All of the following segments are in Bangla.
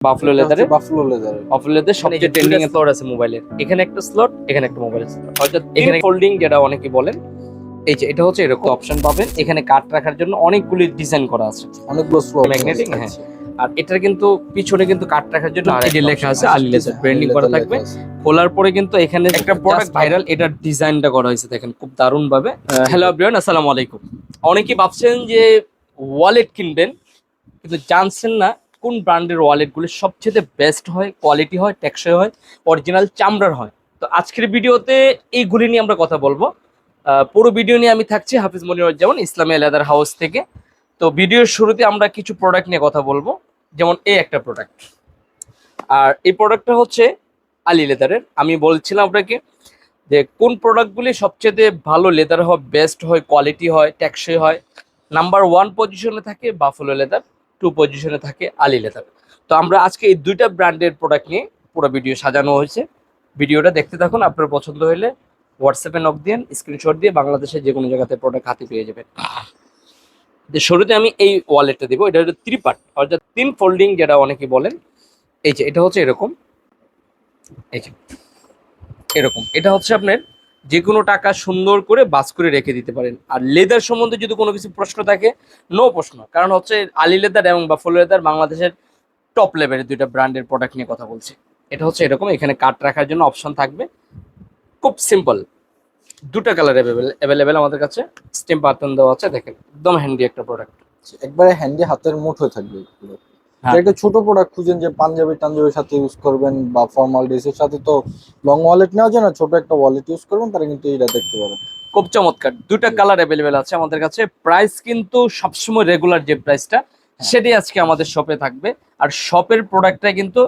বাফলো লেদারে বাফলো লেদার বাফলো লেদার সবচেয়ে ট্রেন্ডিং এ স্লট আছে মোবাইলের এখানে একটা স্লট এখানে একটা মোবাইল স্লট অর্থাৎ এখানে ফোল্ডিং যেটা অনেকে বলেন এই যে এটা হচ্ছে এরকম অপশন পাবেন। এখানে কাট রাখার জন্য অনেকগুলি ডিজাইন করা আছে। অনেকগুলো স্লট Magnetic, হ্যাঁ। আর এটার কিন্তু পিছনে কিন্তু কাট রাখার জন্য আর এই লেখা আছে আলি লেজার ব্র্যান্ডিং করা থাকবে। খোলার পরে কিন্তু এখানে একটা প্রোডাক্ট ভাইরাল এটার ডিজাইনটা করা হয়েছে দেখেন খুব দারুণ ভাবে হ্যালো এভরিওয়ান আসসালামু আলাইকুম। অনেকেই ভাবছেন যে ওয়ালেট কিনবেন কিন্তু জানছেন না কোন ব্র্যান্ডের ওয়ালেটগুলো সবচেয়ে বেস্ট হয় কোয়ালিটি হয়, টেকসই হয় অরিজিনাল চামড়ার হয়? তো আজকের ভিডিওতে এইগুলি নিয়ে আমরা কথা বলব। পুরো ভিডিও নিয়ে আমি থাকছি হাফিজ মনির যেমন ইসলামী লেদার হাউস থেকে। তো ভিডিওর শুরুতে আমরা কিছু প্রোডাক্ট নিয়ে কথা বলব, যেমন এই একটা প্রোডাক্ট আর এই প্রোডাক্টটা হচ্ছে আলি লেদারের আমি বলছিলাম আপনাকে যে কোন প্রোডাক্টগুলি সবচেয়ে ভালো লেদার হয় বেস্ট হয় কোয়ালিটি হয়, টেকসই হয়? নাম্বার ওয়ান পজিশনে থাকে বাফলো লেদার টু পজিশনে থাকে আলি লেদার। তো আমরা আজকে এই দুইটা ব্র্যান্ডের প্রোডাক্ট নিয়ে পুরো ভিডিও সাজানো হয়েছে। ভিডিওটা দেখতে থাকুন, আপনার পছন্দ হলে হোয়াটসঅ্যাপে নক দিন স্ক্রিনশট দিয়ে বাংলাদেশের যে কোনো জায়গাতে প্রোডাক্ট হাতে পেয়ে যাবেন। শুরুতে আমি এই ওয়ালেটটা দেবো, এটা হচ্ছে থ্রি পার্ট অর্থাৎ তিন ফোল্ডিং যেটা অনেকে বলেন, এই যে এটা হচ্ছে এরকম, এই যে এরকম। এটা হচ্ছে আপনার যে কোনো টাকা সুন্দর করে বাস করে রেখে দিতে পারেন। আর লেদার সম্বন্ধে যদি কোনো কিছু প্রশ্ন থাকে নো প্রশ্ন। কারণ হচ্ছে আলি লেদার এবং বাফলো লেদার বাংলাদেশের টপ লেভেলের দুইটা ব্র্যান্ডের প্রোডাক্ট নিয়ে কথা বলছি। এটা হচ্ছে এরকম, এখানে কাট রাখার জন্য অপশন থাকবে। খুব সিম্পল দুটো কালার অ্যাভেলেবেল অ্যাভেলেবেল আমাদের কাছে। স্টেম বাটন দেওয়া আছে, দেখেন, একদম হ্যান্ডি একটা প্রোডাক্ট একবারে হ্যান্ডি হাতের থাকবে এগুলো। হ্যাঁ। তো একটা ছোট প্রোডাক্ট খুঁজেন যে পাঞ্জাবি টাঞ্জাবির সাথে ইউজ করবেন বা ফর্মাল ড্রেসের সাথে তো লং ওয়ালেট নেওয়া যায় না ছোট একটা ওয়ালেট ইউজ করবেন তারা কিন্তু এটা দেখতে পাবেন খুব চমৎকার। দুটা কালার অ্যাভেলেবেল আছে আমাদের কাছে। প্রাইস কিন্তু সবসময় রেগুলার যে প্রাইসটা সেটাই আজকে আমাদের শপে থাকবে। আর শপের প্রোডাক্টটা কিন্তু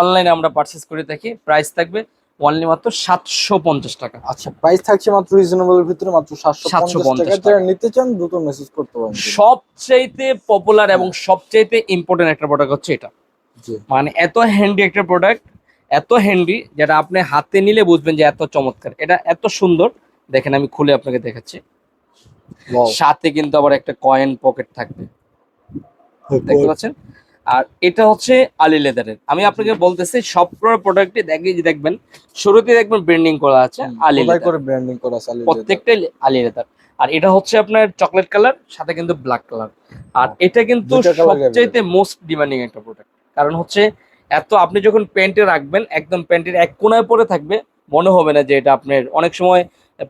অনলাইনে আমরা পারচেস করে থাকি। প্রাইস থাকবে অনলি মাত্র সাতশো পঞ্চাশ টাকা। আচ্ছা প্রাইস থাকছে মাত্র রিজনেবল ভিতরে মাত্র সাতশো পঞ্চাশ টাকা। টাকা। নিতে চান দ্রুত মেসেজ করতে পারেন। সবচাইতে পপুলার এবং সবচাইতে ইম্পর্টেন্ট একটা প্রোডাক্ট হচ্ছে এটা। মানে এত হ্যান্ডি একটা প্রোডাক্ট এত হ্যান্ডি যেটা আপনি হাতে নিলে বুঝবেন যে এত চমৎকার। এটা এত সুন্দর। দেখেন আমি খুলে আপনাকে দেখাচ্ছি। সাথে কিন্তু আবার একটা কয়েন পকেট থাকবে। দেখতে পাচ্ছেন? আর এটা হচ্ছে আলি লেদারের। আমি আপনাকে বলতেছি সব প্রোডাক্টে দেখে দেখবেন শুরুতে দেখবেন ব্র্যান্ডিং করা আছে আলি করে ব্র্যান্ডিং করা আছে প্রত্যেকটাই আলি লেদার। আর এটা হচ্ছে আপনার চকলেট কালার সাথে কিন্তু ব্ল্যাক কালার আর এটা কিন্তু সবচাইতে মোস্ট ডিমান্ডিং একটা প্রোডাক্ট কারণ হচ্ছে এত আপনি যখন প্যান্টে রাখবেন একদম প্যান্টের এক কোনায় পরে থাকবে মনে হবে না যে এটা আপনার অনেক সময়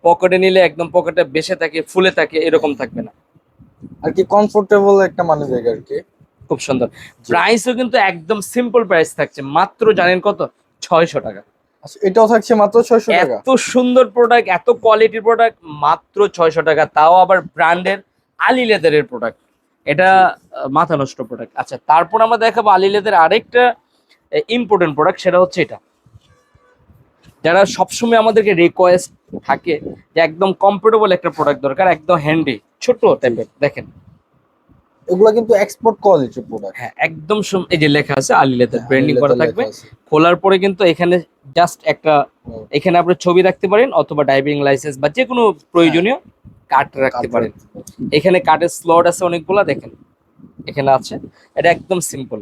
পকেটে নিলে একদম পকেটে বেসে থাকে ফুলে থাকে এরকম থাকবে না। আর কি কমফোর্টেবল একটা মানে জায়গা আর কি। খুব সুন্দর। প্রাইসও কিন্তু একদম সিম্পল প্রাইস থাকছে। মাত্র জানেন কত? ছয়শো টাকা। আচ্ছা এটাও থাকছে মাত্র ছয়শো টাকা? এত সুন্দর প্রোডাক্ট এত কোয়ালিটির প্রোডাক্ট মাত্র ছয়শো টাকা। তাও আবার ব্র্যান্ডের আলি লেদারের প্রোডাক্ট এটা মাথা নষ্ট প্রোডাক্ট আচ্ছা তারপর আমরা দেখাবো আলি লেদার আরেকটা ইম্পর্টেন্ট প্রোডাক্ট সেটা হচ্ছে এটা। যারা সবসময় আমাদেরকে রিকোয়েস্ট থাকে যে একদম কমফোর্টেবল একটা প্রোডাক্ট দরকার একদম হ্যান্ডি ছোট টাইপের দেখেন। এগুলা কিন্তু এক্সপোর্ট কোয়ালিটির প্রোডাক্ট হ্যাঁ একদম এই যে লেখা আছে আলি লেদার ব্র্যান্ডিং করা থাকবে। খোলার পরে কিন্তু এখানে জাস্ট একটা এখানে আপনি ছবি রাখতে পারেন অথবা ড্রাইভিং লাইসেন্স বা যে কোনো প্রয়োজনীয় কার্ড রাখতে পারেন। এখানে কার্ডের স্লট আছে অনেকগুলা দেখেন। এখানে আছে। এটা একদম সিম্পল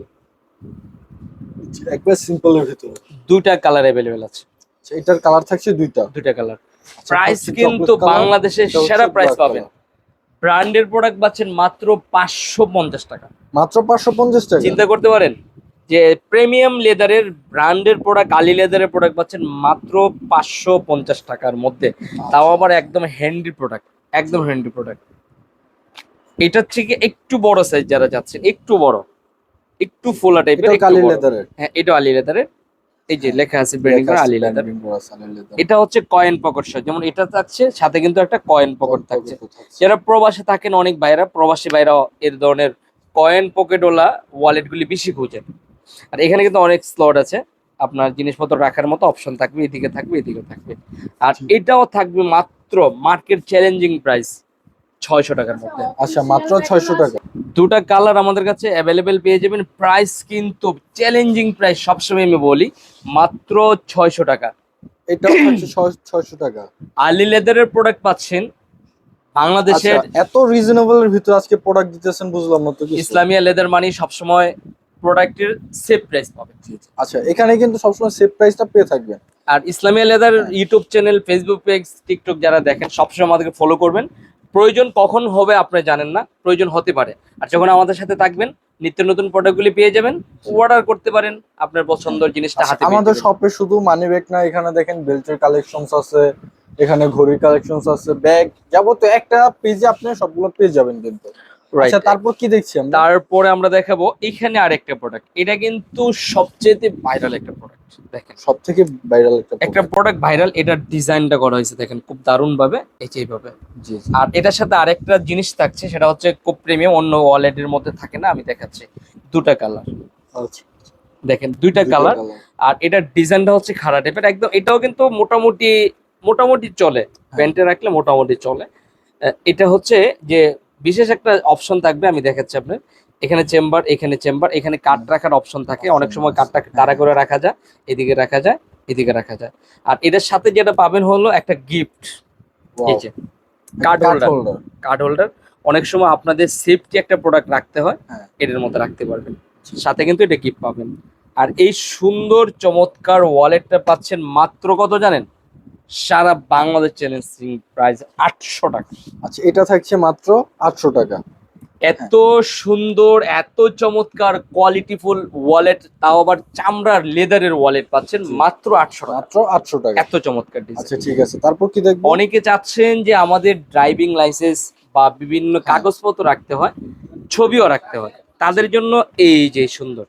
একবার সিম্পলের ভিতরে। দুইটা কালার অ্যাভেলেবেল আছে। আচ্ছা, এটার কালার থাকছে দুইটা। দুইটা কালার আচ্ছা, প্রাইস কিন্তু হচ্ছে সেরা প্রাইস পাবেন। ব্র্যান্ডের প্রোডাক্ট পাচ্ছেন মাত্র পাঁচশো পঞ্চাশ টাকা। মাত্র পাঁচশো পঞ্চাশ টাকা? চিন্তা করতে পারেন যে প্রিমিয়াম লেদারের ব্র্যান্ডের প্রোডাক্ট আলি লেদারের প্রোডাক্ট পাচ্ছেন মাত্র পাঁচশো পঞ্চাশ টাকার মধ্যে। তাও আবার একদম হ্যান্ডি প্রোডাক্ট একদম হ্যান্ডি প্রোডাক্ট এটার থেকে একটু বড় সাইজ যারা যাচ্ছে একটু বড় একটু ফোলা টাইপের হ্যাঁ এটা আলি লেদারের। এই যে লেখা আছে ব্র্যান্ডিং করা আলি লেদার এটা হচ্ছে কয়েন পকেট সহ যেমন এটা থাকছে সাথে কিন্তু একটা কয়েন পকেট থাকছে। যারা প্রবাসে থাকেন অনেক বাইরা প্রবাসী বাইরা এর ধরনের কয়েন পকেটওয়ালা ওয়ালেট গুলি বেশি খুঁজেন। আর এখানে কিন্তু অনেক স্লট আছে। আপনার জিনিসপত্র রাখার মতো অপশন থাকবে এদিকে থাকবে এদিকে থাকবে। আর এটাও থাকবে মাত্র মার্কেট চ্যালেঞ্জিং প্রাইস ছয়শো টাকার মধ্যে। আচ্ছা মাত্র ছয়শো টাকা। দুটা কালার আমাদের কাছে অ্যাভেলেবেল পেয়ে যাবেন। প্রাইস কিন্তু চ্যালেঞ্জিং প্রাইস সবসময় আমি বলি মাত্র ছয়শো টাকা। এটাও থাকছে ছয়শো টাকা। আলি লেদারের প্রোডাক্ট পাচ্ছেন বাংলাদেশের আচ্ছা, এত রিজনেবল এর ভিতরে আজকে প্রোডাক্ট দিতেছেন বুঝলাম না তো ইসলামিয়া লেদার মানি সবসময় প্রোডাক্টের সেফ প্রাইস পাবেন আচ্ছা এখানে কিন্তু সবসময় সেফ প্রাইসটা পেয়ে থাকবেন। আর Islamia leather YouTube channel Facebook page TikTok যারা দেখেন সবসময় আমাদেরকে ফলো করবেন। প্রয়োজন কখন হবে আপনি জানেন না প্রয়োজন হতে পারে আর যখন আমাদের সাথে থাকবেন নিত্য নতুন প্রোডাক্টগুলি পেয়ে যাবেন অর্ডার করতে পারেন আপনার পছন্দের জিনিসটা আচ্ছা, হাতে আমাদের। শপে শুধু মানি ব্যাগ না এখানে দেখেন বেল্টের কালেকশনস আছে এখানে ঘড়ির কালেকশনস আছে ব্যাগ যাবতীয় একটা পেজে আপনি সবগুলো পেয়ে যাবেন কিন্তু. আচ্ছা তারপর কি দেখছি আমরা? তারপরে আমরা দেখাবো এখানে আরেকটা প্রোডাক্ট এটা কিন্তু সবচেয়ে ভাইরাল একটা প্রোডাক্ট দেখেন। সব থেকে ভাইরাল একটা একটা প্রোডাক্ট ভাইরাল এটার ডিজাইনটা করা হয়েছে দেখেন খুব দারুণ ভাবে এইভাবে। জি। আর এটার সাথে আরেকটা জিনিস থাকছে সেটা হচ্ছে খুব প্রিমিয়াম অন্য ওয়ালেটের মধ্যে থাকে না আমি দেখাচ্ছি। দুটা কালার আচ্ছা, দেখেন দুইটা কালার আর এটার ডিজাইনটা হচ্ছে খারাপ টাইপের একদম এটাও কিন্তু মোটামুটি মোটামুটি চলে। প্যান্টে রাখলে মোটামুটি চলে। এটা হচ্ছে যে বিশেষ একটা অপশন থাকবে আমি দেখাচ্ছি আপনার। এখানে চেম্বার এখানে চেম্বার এখানে কাট রাখার অপশন থাকে। অনেক সময় কাটটা তারা করে রাখা যায় এদিকে রাখা যায় এদিকে রাখা যায়। আর এটার সাথে যেটা পাবেন হলো একটা গিফট Wow, এই যে কার্ড হোল্ডার। কার্ড হোল্ডার অনেক সময় আপনাদের সেফটি একটা প্রোডাক্ট রাখতে হয় হ্যাঁ। এটার মধ্যে রাখতে পারবেন। সাথে কিন্তু এটা গিফট পাবেন। আর এই সুন্দর চমৎকার ওয়ালেটটা পাচ্ছেন মাত্র কত জানেন? সারা বাংলাদেশ চ্যালেঞ্জ চ্যালেঞ্জিং প্রাইস আটশো টাকা। আচ্ছা এটা থাকছে মাত্র আটশো টাকা। এত সুন্দর এত চমৎকার কোয়ালিটিফুল ওয়ালেট তাও আবার চামড়ার লেদারের ওয়ালেট পাচ্ছেন মাত্র আটশো মাত্র আটশো টাকা। এত চমৎকার আচ্ছা ঠিক আছে। তারপর কি দেখব? অনেকে চাচ্ছেন যে আমাদের ড্রাইভিং লাইসেন্স বা বিভিন্ন হ্যাঁ। কাগজপত্র রাখতে হয় ছবিও রাখতে হয়। তাদের জন্য এই যে সুন্দর।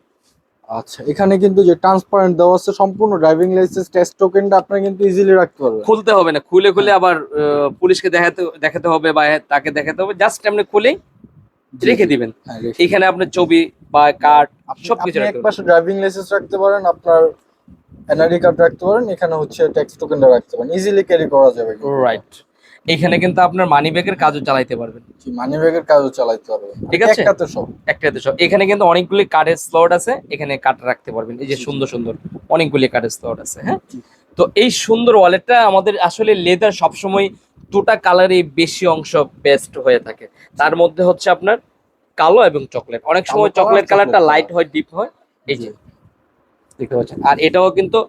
আচ্ছা এখানে কিন্তু যে ট্রান্সপারেন্ট দেওয়া আছে সম্পূর্ণ ড্রাইভিং লাইসেন্স টেস্ট টোকেনটা আপনারা কিন্তু ইজিলি রাখতে পারবেন খুলতে হবে না খুলে খুলে আবার পুলিশকে দেখাতে দেখাতে হবে বা তাকে দেখাতে হবে জাস্ট আপনি খুলেই রেখে দিবেন। হ্যাঁ, এখানে আপনার ছবি বা কার্ড সবকিছু এক পাশে ড্রাইভিং লাইসেন্স রাখতে পারেন আপনার এনআইডি কার্ড রাখতে পারেন এখানে হচ্ছে ট্যাক্স টোকেনটা রাখতে পারেন। ইজিলি ক্যারি করা যাবে রাইট এখানে কিন্তু আপনার মানি ব্যাগের কাজও চালাইতে পারবেন। মানি ব্যাগের কাজও চালাইতে পারবেন। ঠিক আছে? একটাতে সব। একটাতে সব। এখানে কিন্তু অনেকগুলি কার্ডের স্লট আছে এখানে কার্ড রাখতে পারবেন। এই যে সুন্দর সুন্দর অনেকগুলি কার্ডের স্লট আছে হ্যাঁ? তো এই সুন্দর ওয়ালেটটা আমাদের আসলে লেদার সবসময় দুটা কালারই বেশি অংশ বেস্ট হয়ে থাকে। তার মধ্যে হচ্ছে আপনার কালো এবং চকলেট অনেক সময় চকলেট কালারটা লাইট হয়। ডিপ হয় এই যে দেখতে পাচ্ছেন? আর এটাও কিন্তু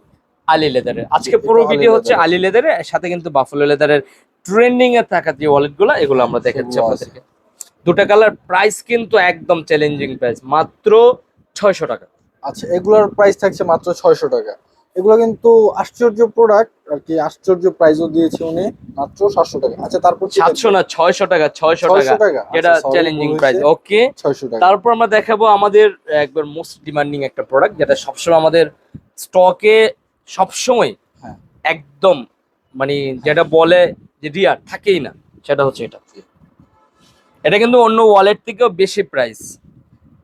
আলি লেদারের আজকে পুরো ভিডিও হচ্ছে। আলি লেদারের সাথে কিন্তু বাফলো লেদারের ট্রেন্ডিং এ থাকা যে ওয়ালেটগুলো এগুলো আমরা দেখাচ্ছি। আপনাদেরকে। দুটা কালার প্রাইস কিন্তু একদম চ্যালেঞ্জিং প্রাইস মাত্র ছয়শো টাকা। আচ্ছা এগুলোর প্রাইস থাকছে মাত্র ছয়শো টাকা। এগুলো কিন্তু আশ্চর্য প্রোডাক্ট আর কি আশ্চর্য প্রাইসও দিয়েছে উনি মাত্র সাতশো টাকা। আচ্ছা তারপর সাতশো না ছয়শো টাকা ছয়শো টাকা। আচ্ছা, চ্যালেঞ্জিং প্রাইস ওকে ছয়শো টাকা। তারপর আমরা দেখাবো আমাদের একবার মোস্ট ডিমান্ডিং একটা প্রোডাক্ট যেটা সবসময় আমাদের স্টকে সবসময় হ্যাঁ। একদম মানে যেটা বলে যে ডিয়ার থাকেই না সেটা হচ্ছে এটা। এটা কিন্তু অন্য ওয়ালেট থেকেও বেশি প্রাইস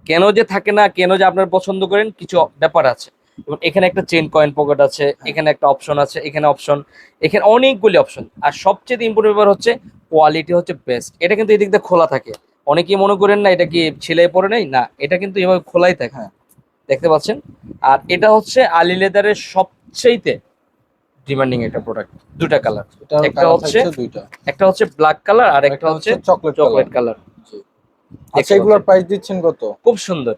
কেন যে থাকে না কেন যে আপনার পছন্দ করেন কিছু ব্যাপার আছে। এবং এখানে একটা চেন কয়েন পকেট আছে এখানে একটা অপশন আছে এখানে অপশন এখানে অনেকগুলি অপশন আর সবচেয়ে ইম্পর্টেন্ট ব্যাপার হচ্ছে কোয়ালিটি হচ্ছে বেস্ট এটা কিন্তু এদিক দিয়ে খোলা থাকে। অনেকেই মনে করেন না এটা কি ছেলে পরে নেই? না এটা কিন্তু এভাবে খোলাই থাকে। হ্যাঁ। দেখতে পাচ্ছেন? আর এটা হচ্ছে আলি লেদারের সবচেয়েতে ডিমান্ডিং একটা প্রোডাক্ট দুটা কালার একটা হচ্ছে দুইটা। একটা হচ্ছে ব্ল্যাক কালার আর একটা হচ্ছে চকলেট চকলেট কালার আচ্ছা এগুলোর প্রাইস দিচ্ছেন কত? খুব সুন্দর।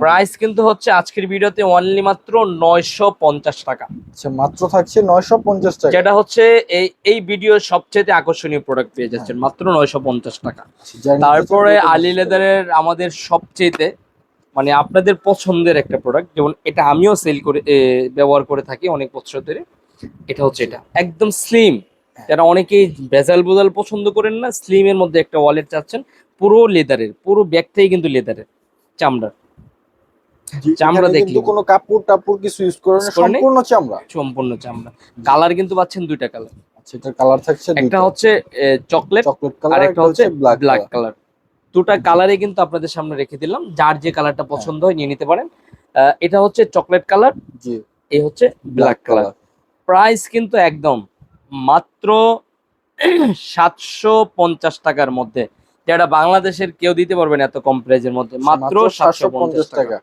প্রাইস কিন্তু হচ্ছে আজকের ভিডিওতে অনলি মাত্র নয়শো পঞ্চাশ টাকা। আচ্ছা মাত্র থাকছে নয়শো পঞ্চাশ টাকা। যেটা হচ্ছে এই এই ভিডিওর সবচেয়ে আকর্ষণীয় প্রোডাক্ট পেয়ে যাচ্ছেন মাত্র নয়শো পঞ্চাশ টাকা। তারপরে থাকবে আলি লেদারের আমাদের সবচেয়েতে মানে আপনাদের পছন্দের একটা প্রোডাক্ট যেমন এটা আমিও সেল করে ব্যবহার করে থাকি অনেক বছর ধরে। এটা হচ্ছে এটা। একদম স্লিম যারা অনেকেই ভেজাল বোজাল পছন্দ করেন না স্লিম এর মধ্যে একটা ওয়ালেট চাচ্ছেন পুরো লেদারের পুরো ব্যাগটাই কিন্তু লেদারের চামড়ার। চামড়া কিন্তু কোনো কাপড় টাপড় কিছু ইউজ করে না Use করে নেই? সম্পূর্ণ চামড়া। সম্পূর্ণ চামড়া। কালার কিন্তু পাচ্ছেন দুইটা কালার আচ্ছা এটার কালার থাকছে একটা হচ্ছে চকলেট চকলেট কালার আর একটা হচ্ছে ব্ল্যাক কালার দুটা কালারে কিন্তু আপনাদের সামনে রেখে দিলাম। যার যে কালারটা পছন্দ হয় নিয়ে নিতে পারেন। আহ, এটা হচ্ছে চকলেট কালার জি। এই হচ্ছে ব্ল্যাক কালার প্রাইস কিন্তু একদম মাত্র সাতশো পঞ্চাশ টাকার মধ্যে। যেটা বাংলাদেশের কেউ দিতে পারবে না এত কম প্রাইজের মধ্যে মাত্র সাতশো পঞ্চাশ টাকা।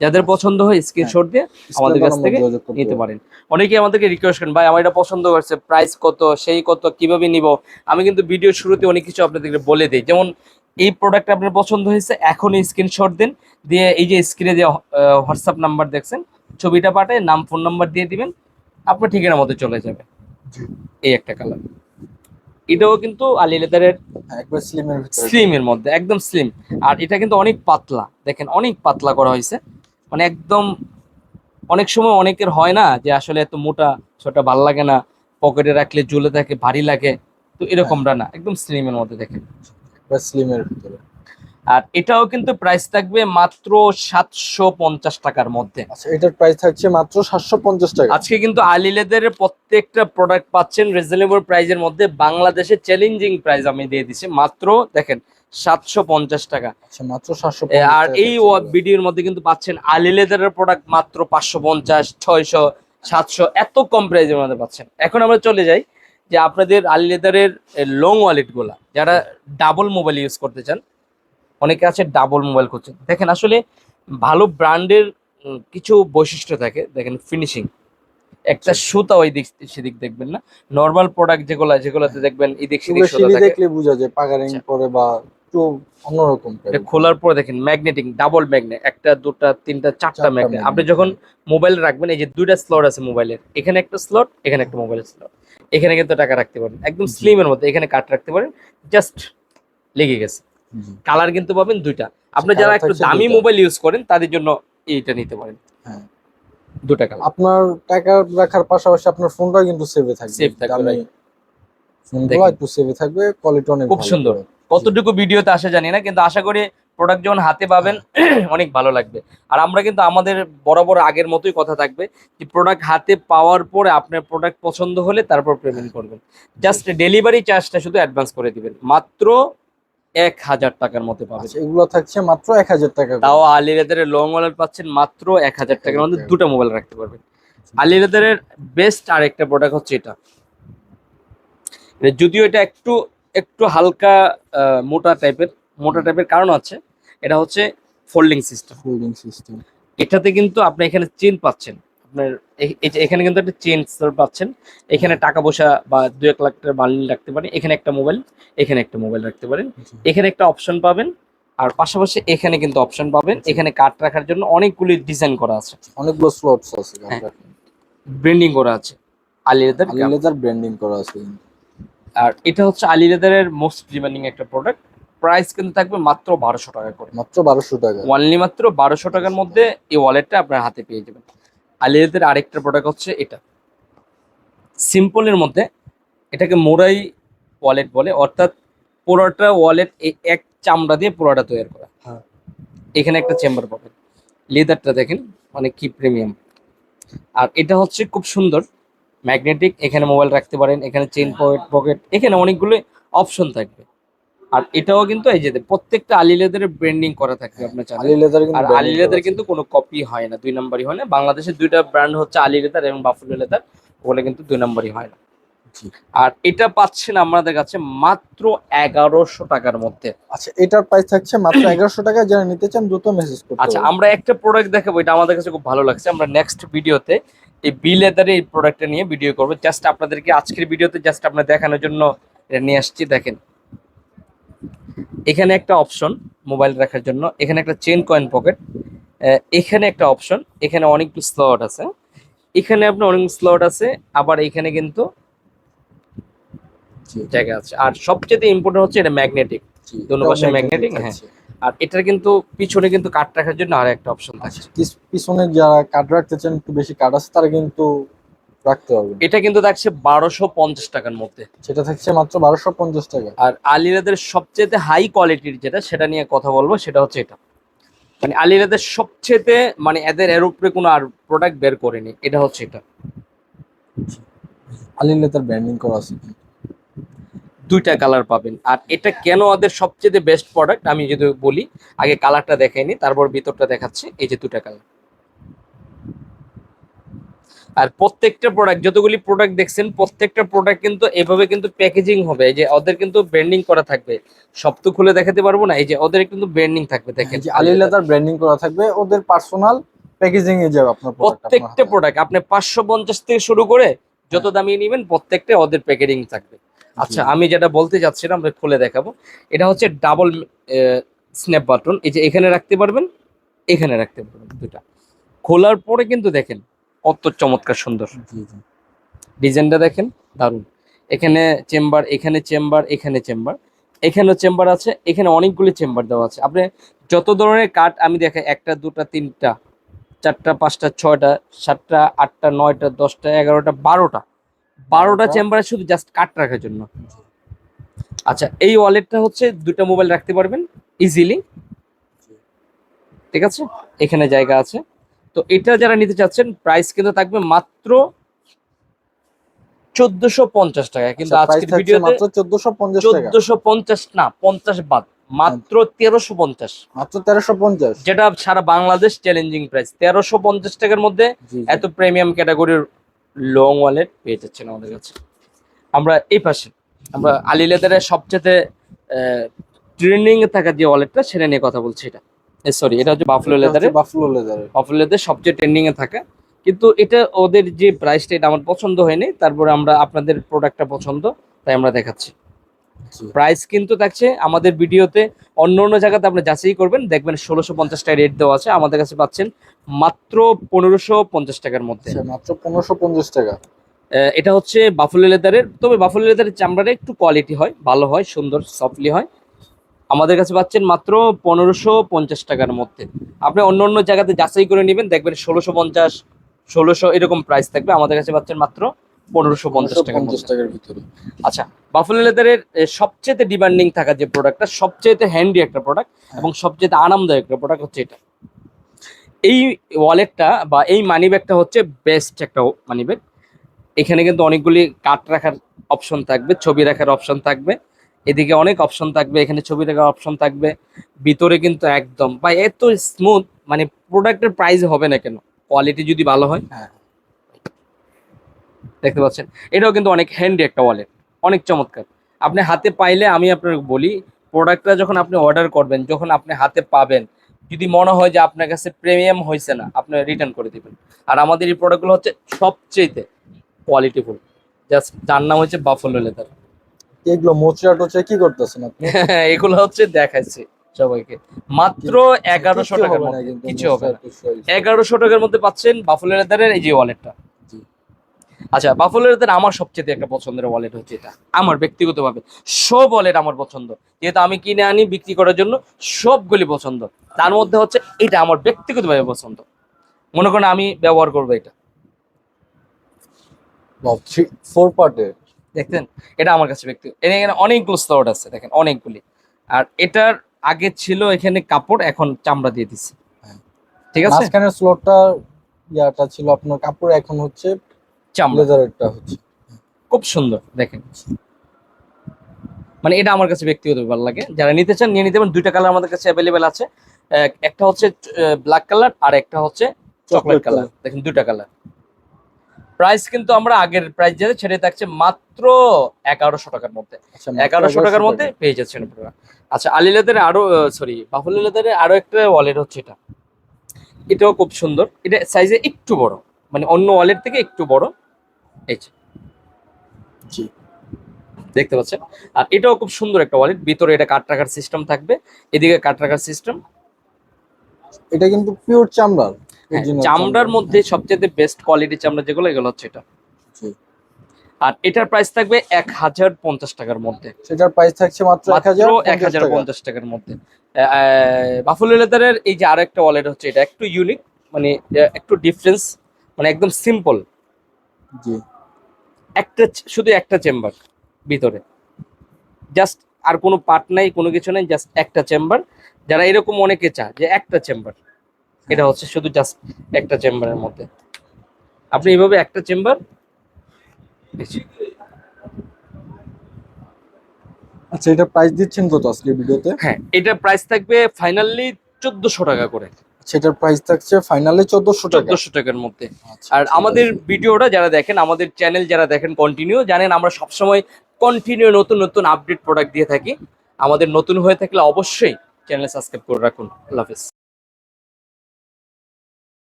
যাদের পছন্দ হয় স্ক্রিনশট দিয়ে আমাদের কাছ থেকে নিতে পারেন। অনেকেই আমাদেরকে রিকোয়েস্ট করেন ভাই আমার এটা পছন্দ করছে প্রাইস কত সেই কত কীভাবে নিব? আমি কিন্তু ভিডিও শুরুতে অনেক কিছু আপনাদেরকে বলে দিই। যেমন এই প্রোডাক্ট আপনার পছন্দ হয়েছে এখনই স্ক্রিনশট দিন। দিয়ে এই যে স্ক্রিনে যে হোয়াটসঅ্যাপ নাম্বার দেখছেন ছবিটা পাঠায় নাম ফোন নাম্বার দিয়ে দিবেন। আপনার ঠিকানা মতো চলে যাবে। এই একটা কালার এটাও কিন্তু আলি লেদারের হ্যাঁ, স্লিমের এর মধ্যে একদম স্লিম আর এটা কিন্তু অনেক পাতলা দেখেন অনেক পাতলা করা হয়েছে। মানে একদম অনেক সময় অনেকের হয় না যে আসলে এত মোটা ছোটা ভালো লাগে না পকেটে রাখলে ঝুলে থাকে ভারী লাগে। তো এরকমটা না একদম স্লিম এর মধ্যে দেখেন। স্লিমের ভিতরে। আর এটাও কিন্তু প্রাইস থাকবে মাত্র সাতশো পঞ্চাশ টাকার মধ্যে। আচ্ছা এটার প্রাইস থাকছে মাত্র সাতশো পঞ্চাশ টাকা। আজকে কিন্তু আলি লেদারের প্রত্যেকটা প্রোডাক্ট পাচ্ছেন রিজনেবল প্রাইজের মধ্যে। বাংলাদেশে চ্যালেঞ্জিং প্রাইস আমি দিয়ে দিচ্ছি মাত্র দেখেন সাতশো পঞ্চাশ টাকা। আচ্ছা মাত্র সাতশো আর এই ভিডিওর মধ্যে কিন্তু পাচ্ছেন আলি লেদারের প্রোডাক্ট মাত্র পাঁচশো পঞ্চাশ ছয়শো সাতশো এত কম প্রাইজের মধ্যে পাচ্ছেন। এখন আমরা চলে যাই যে আপনাদের আলি লেদারের লং ওয়ালেটগুলা যারা ডাবল মোবাইল ইউজ করতে চান। অনেকে আছে ডাবল মোবাইল করছেন দেখেন আসলে ভালো ব্র্যান্ডের কিছু বৈশিষ্ট্য থাকে। দেখেন ফিনিশিং একটা সুতা ওই দিক সেদিক দেখবেন না। নর্মাল প্রোডাক্ট যেগুলো যেগুলোতে দেখবেন এদিক সেদিক সুতা থাকে। দেখলে বোঝা যায় পাগারিং আচ্ছা। করে বা একটু অন্যরকম এটা খোলার পরে দেখেন ম্যাগনেটিং ডাবল ম্যাগনেট একটা দুটা তিনটা চারটা ম্যাগনেট আপনি যখন মোবাইল রাখবেন এই যে দুইটা স্লট আছে মোবাইলের এখানে একটা স্লট এখানে একটা মোবাইলের স্লট এখানে কিন্তু টাকা রাখতে পারেন। একদম স্লিমের মধ্যে এখানে কাট রাখতে পারেন। জাস্ট লেগে গেছে। কালার কিন্তু পাবেন দুইটা। আপনি যারা একটু দামি মোবাইল ইউজ করেন তাদের জন্য এইটা নিতে পারেন। হ্যাঁ। দুটা কালার। আপনার টাকা রাখার পাশাপাশি আপনার ফোনটা কিন্তু সেভে থাকবে। Save থাকবে, ফোনগুলো একটু সেভে থাকবে কোয়ালিটি অনেক খুব সুন্দর। কতটুকু ভিডিওতে আসে জানি না কিন্তু আশা করি প্রোডাক্ট যখন হাতে পাবেন অনেক ভালো লাগবে। আর আমরা কিন্তু আমাদের বরাবর আগের মতোই কথা থাকবে যে প্রোডাক্ট হাতে পাওয়ার পরে আপনার প্রোডাক্ট পছন্দ হলে তারপর পেমেন্ট করবেন। জাস্ট ডেলিভারি চার্জটা শুধু অ্যাডভান্স করে দিবেন। মাত্র এক হাজার টাকার মতো পাবেন। আচ্ছা এগুলো থাকছে মাত্র এক হাজার টাকা তাও আলি লেদারের লং ওয়ালেট পাচ্ছেন মাত্র এক হাজার টাকার মধ্যে দুটো মোবাইল রাখতে পারবেন। আলি লেদারের বেস্ট আর একটা প্রোডাক্ট হচ্ছে এটা। এটা যদিও এটা একটু একটু হালকা মোটা টাইপের মোটা টাইপের কারণ আছে। এটা হচ্ছে ফোল্ডিং সিস্টেম ফোল্ডিং সিস্টেম এটাতে কিন্তু আপনি এখানে চেন পাচ্ছেন। আপনার এখানে কিন্তু একটা চেন পাচ্ছেন। এখানে টাকা পয়সা বা দু এক লাখ টাকার বান্ডিল রাখতে পারেন। এখানে একটা মোবাইল এখানে একটা মোবাইল রাখতে পারেন। এখানে একটা অপশন পাবেন। আর পাশাপাশি এখানে কিন্তু অপশন পাবেন। এখানে কাট রাখার জন্য অনেকগুলি ডিজাইন করা আছে। অনেকগুলো স্লটস আছে। ব্র্যান্ডিং করা আছে। Ali leather Ali leather branding করা আছে। আর এটা হচ্ছে আলি লেদারের মোস্ট ডিমান্ডিং একটা প্রোডাক্ট প্রাইস কিন্তু থাকবে মাত্র বারোশো টাকা করে। মাত্র বারোশো টাকা। ওয়ানলি মাত্র বারোশো টাকার মধ্যে এই ওয়ালেটটা আপনার হাতে পেয়ে যাবেন। আলিয়াদের আরেকটা প্রোডাক্ট হচ্ছে এটা। সিম্পলের মধ্যে এটাকে মোরাই ওয়ালেট বলে অর্থাৎ পুরোটা ওয়ালেট এক চামড়া দিয়ে পুরোটা তৈরি করা। হ্যাঁ। এখানে একটা চেম্বার পাবেন। লেদারটা দেখেন মানে কি প্রিমিয়াম আর এটা হচ্ছে খুব সুন্দর ম্যাগনেটিক এখানে মোবাইল রাখতে পারেন এখানে চেন পকেট পকেট এখানে অনেকগুলো অপশন থাকবে। আর এটাও কিন্তু এই যে প্রত্যেকটা আলি লেদারের ব্র্যান্ডিং করা থাকে আপনার আলি লেদার আর আলি লেদার কিন্তু কোনো কপি হয় না দুই নম্বরই হয় না। বাংলাদেশের দুইটা ব্র্যান্ড হচ্ছে আলি লেদার এবং বাফুলো লেদার ওগুলো কিন্তু দুই নম্বরই হয় না। আর এটা পাচ্ছেন আমাদের কাছে মাত্র এগারোশো টাকার মধ্যে। আচ্ছা এটার প্রাইস থাকছে মাত্র এগারোশো টাকা যারা নিতে চান দ্রুত মেসেজ করতে আচ্ছা আমরা একটা প্রোডাক্ট দেখাবো এটা আমাদের কাছে খুব ভালো লাগছে। আমরা নেক্সট ভিডিওতে এই বি লেদারে এই প্রোডাক্টটা নিয়ে ভিডিও করব। জাস্ট আপনাদেরকে আজকের ভিডিওতে জাস্ট আপনার দেখানোর জন্য এটা নিয়ে আসছি দেখেন। এখানে একটা অপশন মোবাইল রাখার জন্য। এখানে একটা চেন কয়েন পকেট এখানে একটা অপশন এখানে অনেকগুলো স্লট আছে। এখানে আপনার অনেক স্লট আছে আবার এখানে কিন্তু জায়গা আছে। আর সবচেয়ে ইম্পর্টেন্ট হচ্ছে এটা ম্যাগনেটিক দুনো পাশে magnetic, হ্যাঁ। আর এটার কিন্তু পিছনে কিন্তু কাট রাখার জন্য আর একটা অপশন থাকছে পিছ- পিছনে যারা কার্ড রাখতে চান একটু বেশি কার্ড আছে তারা কিন্তু রাখতে পারবেন। এটা কিন্তু থাকছে বারোশো পঞ্চাশ টাকার মধ্যে। সেটা থাকছে মাত্র বারোশো পঞ্চাশ টাকা। আর আলিরাদের সবচেয়ে হাই কোয়ালিটির যেটা সেটা নিয়ে কথা বলব সেটা হচ্ছে এটা। মানে আলিরাদের সবচেয়ে মানে এদের এর উপরে কোনো আর প্রোডাক্ট বের করেনি এটা হচ্ছে এটা। আলি লেদার ব্র্যান্ডিং করা আছে। দুইটা কালার পাবেন। আর এটা কেন ওদের সবচেয়ে বেস্ট প্রোডাক্ট আমি যদি বলি আগে কালারটা দেখাইনি তারপর ভিতরটা দেখাচ্ছি এই যে দুটা কালার আর প্রত্যেকটা প্রোডাক্ট যতগুলি প্রোডাক্ট দেখছেন প্রত্যেকটা প্রোডাক্ট কিন্তু এভাবে কিন্তু প্যাকেজিং হবে। এই যে ওদের কিন্তু ব্র্যান্ডিং করা থাকবে। সব তো খুলে দেখাতে পারব না এই যে ওদের কিন্তু ব্র্যান্ডিং থাকবে দেখেন। যে আলি লেদার ব্র্যান্ডিং করা থাকবে ওদের পার্সোনাল প্যাকেজিং এ যাবে আপনার প্রত্যেকটা প্রোডাক্ট আপনি পাঁচশো পঞ্চাশ থেকে শুরু করে যত দামি নেবেন প্রত্যেকটা ওদের প্যাকেজিং থাকবে। আচ্ছা আমি যেটা বলতে যাচ্ছিলাম আমরা খুলে দেখাবো। এটা হচ্ছে ডাবল স্ন্যাপ বাটন এই যে এখানে রাখতে পারবেন এখানে রাখতে পারবেন দুটা খোলার পরে কিন্তু দেখেন কত চমৎকার সুন্দর। ডিজাইনটা দেখেন দারুণ এখানে চেম্বার এখানে চেম্বার এখানে চেম্বার। এখানেও চেম্বার আছে এখানে অনেকগুলি চেম্বার দেওয়া আছে। আপনি যত ধরনের কাঠ আমি দেখাই একটা দুটা তিনটা চারটা পাঁচটা ছয়টা সাতটা আটটা নয়টা দশটা এগারোটা বারোটা। বারোটা। চেম্বারে শুধু জাস্ট কাঠ রাখার জন্য। আচ্ছা এই ওয়ালেটটা হচ্ছে দুটা মোবাইল রাখতে পারবেন ইজিলি ঠিক আছে? এখানে জায়গা আছে। তো এটা যারা নিতে চাচ্ছেন প্রাইস কিন্তু থাকবে মাত্র চোদ্দশো পঞ্চাশ টাকা। কিন্তু আচ্ছা, আজকের ভিডিওতে মাত্র চোদ্দশো পঞ্চাশ না পঞ্চাশ বাদ মাত্র তেরোশো পঞ্চাশ। মাত্র তেরোশো পঞ্চাশ। যেটা সারা বাংলাদেশ চ্যালেঞ্জিং প্রাইস তেরোশো পঞ্চাশ টাকার মধ্যে। এত প্রিমিয়াম ক্যাটাগরির লং ওয়ালেট পেয়ে যাচ্ছেন আমাদের কাছে। আমরা এই পাশে আমরা আলী লেদারের সবচেয়ে ট্রেন্ডিং এ থাকা যে ওয়ালেটটা সেটা নিয়ে কথা বলছি এটা। সরি এটা হচ্ছে বাফলো লেদারের বাফলো লেদারের বাফলো লেদার সবচেয়ে ট্রেন্ডিং এ থাকে। কিন্তু এটা ওদের যে প্রাইসটা এটা আমার পছন্দ হয়নি। তারপরে আমরা আপনাদের প্রোডাক্টটা পছন্দ তাই আমরা দেখাচ্ছি। প্রাইস কিন্তু থাকছে আমাদের ভিডিওতে অন্য অন্য জায়গাতে আপনি যাচাই করবেন। দেখবেন ষোলোশো পঞ্চাশ টাকা রেট দেওয়া আছে। আমাদের কাছে পাচ্ছেন মাত্র পনেরোশো পঞ্চাশ টাকার মধ্যে। আচ্ছা মাত্র পনেরোশো পঞ্চাশ টাকা। এটা হচ্ছে বাফুলি লেদারের তবে বাফুলি লেদারের চামড়াটা একটু কোয়ালিটি হয় ভালো হয় সুন্দর সফটলি হয়। আমাদের কাছে পাচ্ছেন মাত্র পনেরোশো পঞ্চাশ টাকার মধ্যে। আপনি অন্য অন্য জায়গাতে যাচাই করে নেবেন দেখবেন ষোলোশো পঞ্চাশ ষোলোশো এরকম প্রাইস থাকবে আমাদের কাছে পাচ্ছেন মাত্র পনেরোশো পঞ্চাশ টাকার পঞ্চাশ টাকার ভিতরে। আচ্ছা বাফুলি লেদারের সবচেয়ে ডিমান্ডিং থাকা যে প্রোডাক্টটা সবচেয়ে হ্যান্ডি একটা প্রোডাক্ট এবং সবচেয়ে আরামদায়ক একটা প্রোডাক্ট হচ্ছে এটা। এই ওয়ালেটটা বা এই মানি ব্যাগটা হচ্ছে বেস্ট একটা মানি ব্যাগ এখানে কিন্তু অনেকগুলি কাট রাখার অপশন থাকবে ছবি রাখার অপশন থাকবে। এদিকে অনেক অপশন থাকবে এখানে ছবি রাখার অপশন থাকবে ভিতরে কিন্তু একদম বা এত স্মুথ মানে প্রোডাক্টের প্রাইস হবে না কেন? কোয়ালিটি যদি ভালো হয়। হ্যাঁ। দেখতে পাচ্ছেন? এটাও কিন্তু অনেক হ্যান্ডি একটা ওয়ালেট অনেক চমৎকার। আপনি হাতে পাইলে আমি আপনাকে বলি প্রোডাক্টটা যখন আপনি অর্ডার করবেন যখন আপনি হাতে পাবেন যদি মনে হয় যে আপনার কাছে প্রিমিয়াম হয়েছে না আপনি রিটার্ন করে দিবেন। আর আমাদের এই প্রোডাক্টগুলো হচ্ছে সবচেয়েতে কোয়ালিটিফুল জাস্ট যার নাম হচ্ছে বাফলো লেদার এগুলো মোচড়া টোচড়া কি করতেছেন আপনি? এগুলো হচ্ছে দেখাচ্ছি সবাইকে। মাত্র এগারোশো টাকার মধ্যে কিছু হবে। এগারোশো টাকার মধ্যে পাচ্ছেন বাফলো লেদারের এই যে ওয়ালেটটা জি। আচ্ছা বাফলো লেদার আমার সবচেয়ে একটা পছন্দের ওয়ালেট হচ্ছে এটা। আমার ব্যক্তিগতভাবে সব ওয়ালেট আমার পছন্দ। যেহেতু আমি কিনে আনি বিক্রি করার জন্য সবগুলি পছন্দ। তার মধ্যে হচ্ছে এটা আমার ব্যক্তিগতভাবে পছন্দ। মনে করেন আমি ব্যবহার করব এটা। Part এর। দেখতেন এটা আমার কাছে ব্যক্তি এখানে অনেকগুলো স্লট আছে দেখেন অনেকগুলি। আর এটার আগে ছিল এখানে কাপড় এখন চামড়া দিয়ে দিছে হ্যাঁ। ঠিক আছে? মাঝখানের স্লটটা ইয়াটা ছিল আপনার কাপড় এখন হচ্ছে চামড়া। লেদারেরটা হচ্ছে। খুব সুন্দর দেখেন। মানে এটা আমার কাছে ব্যক্তিগত ভালো লাগে। যারা নিতে চান নিয়ে নিতে পারেন। দুইটা কালার আমাদের কাছে অ্যাভেলেবেল আছে। এক- একটা হচ্ছে ব্ল্যাক কালার আর একটা হচ্ছে চকলেট কালার দেখেন দুইটা কালার প্রাইস কিন্তু আমরা আগের প্রাইস যেটা ছেড়ে থাকছে মাত্র এগারোশো টাকার মধ্যে। আচ্ছা, এগারোশো টাকার মধ্যে পেয়ে যাচ্ছেন আপনারা। আচ্ছা আলি লেদারে আরও সরি বাফুলি লেদারে আরও একটা ওয়ালেট হচ্ছে এটা। এটাও খুব সুন্দর। এটা সাইজে একটু বড় মানে অন্য ওয়ালেট থেকে একটু বড়। এই যে। জি। দেখতে পাচ্ছেন? আর এটাও খুব সুন্দর একটা ওয়ালেট ভিতরে এটা কাট রাখার সিস্টেম থাকবে এদিকে কাট রাখার সিস্টেম এটা কিন্তু পিওর চামড়ার। চামড়ার মধ্যে সবচেয়ে বেস্ট কোয়ালিটি চামড়া যেগুলো এগুলো হচ্ছে এটা। আর এটার প্রাইস থাকবে এক হাজার পঞ্চাশ টাকার মধ্যে। সেটার প্রাইস থাকছে মাত্র এক হাজার এক হাজার পঞ্চাশ টাকার মধ্যে। বাফুলি লেদারের এই যে আরেকটা ওয়ালেট হচ্ছে এটা একটু ইউনিক মানে একটু ডিফারেন্স মানে একদম সিম্পল জি। একটা শুধু একটা চেম্বার ভিতরে। জাস্ট আর কোনো পার্ট নাই কোনো কিছু নেই জাস্ট একটা চেম্বার যারা এরকম অনেকে চায় যে একটা চেম্বার এটা হচ্ছে শুধু জাস্ট একটা চেম্বারের মধ্যে। আপনি এইভাবে একটা চেম্বার আচ্ছা এটা প্রাইস দিচ্ছেন কত আজকে ভিডিওতে? হ্যাঁ এটা প্রাইস থাকবে ফাইনালি চোদ্দশো টাকা করে। সেটার প্রাইস থাকছে ফাইনালি চোদ্দশো টাকা। চোদ্দশো টাকার মধ্যে। আচ্ছা, আর আমাদের ভিডিওটা যারা দেখেন আমাদের চ্যানেল যারা দেখেন কন্টিনিউ জানেন আমরা সবসময় কন্টিনিউ নতুন নতুন আপডেট প্রোডাক্ট দিয়ে থাকি। আমাদের নতুন হয়ে থাকলে অবশ্যই চ্যানেল সাবস্ক্রাইব করে রাখুন। আল্লাহ হাফেজ।